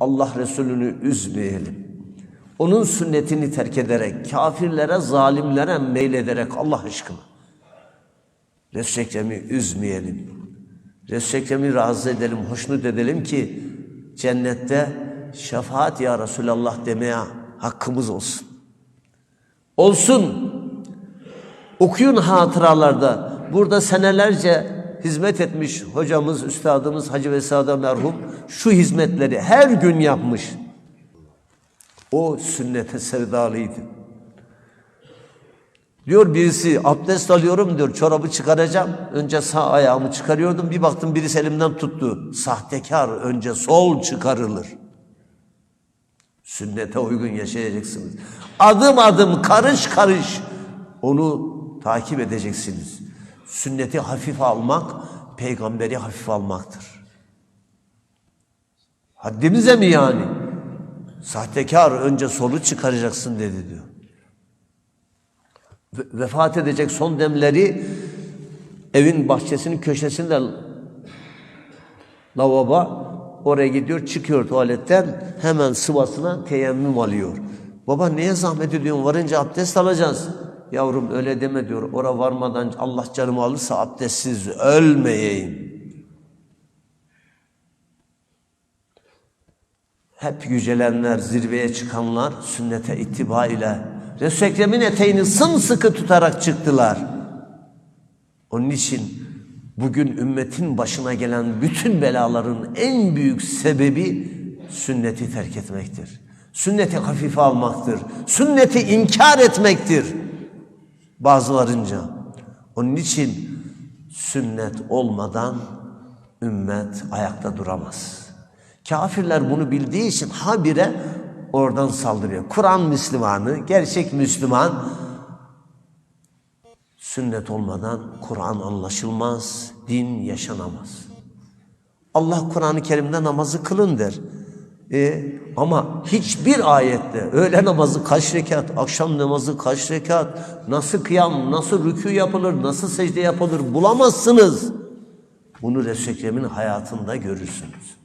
Allah Resulü'nü üzmeyelim. Onun sünnetini terk ederek, kafirlere, zalimlere meylederek Allah aşkına. Resul-i Ekrem'i üzmeyelim. Resul-i Ekrem'i razı edelim, hoşnut edelim ki cennette şefaat ya Resulallah demeye hakkımız olsun. Olsun. Okuyun hatıralarda. Burada senelerce hizmet etmiş hocamız, üstadımız Hacı Vesada merhum şu hizmetleri her gün yapmış. O sünnete sevdalıydı. Diyor birisi abdest alıyorum diyor çorabı çıkaracağım. Önce sağ ayağımı çıkarıyordum bir baktım birisi elimden tuttu. Sahtekar önce sol çıkarılır. Sünnete uygun yaşayacaksınız. Adım adım karış karış onu takip edeceksiniz. Sünneti hafife almak peygamberi hafife almaktır. Haddimize mi yani? Sahtekar önce solu çıkaracaksın dedi diyor. Ve- Vefat edecek son demleri evin bahçesinin köşesinde lavabo oraya gidiyor çıkıyor tuvaletten hemen sıvasına teyemmüm alıyor. Baba neye zahmet ediyorsun varınca abdest alacağız. Yavrum öyle deme diyor. Ora varmadan Allah canımı alırsa abdestsiz ölmeyeyim. Hep yücelenler, zirveye çıkanlar sünnete ittiba ile Resul-i Ekrem'in eteğini sımsıkı tutarak çıktılar. Onun için bugün ümmetin başına gelen bütün belaların en büyük sebebi sünneti terk etmektir. Sünneti hafife almaktır. Sünneti inkar etmektir. Bazılarınca. Onun için sünnet olmadan ümmet ayakta duramaz. Kafirler bunu bildiği için habire oradan saldırıyor. Kur'an Müslümanı, gerçek Müslüman sünnet olmadan Kur'an anlaşılmaz, din yaşanamaz. Allah Kur'an-ı Kerim'de namazı kılın der. E, ama hiçbir ayette öğle namazı kaç rekat, akşam namazı kaç rekat, nasıl kıyam, nasıl rükû yapılır, nasıl secde yapılır bulamazsınız. Bunu Resul-i Ekrem'in hayatında görürsünüz.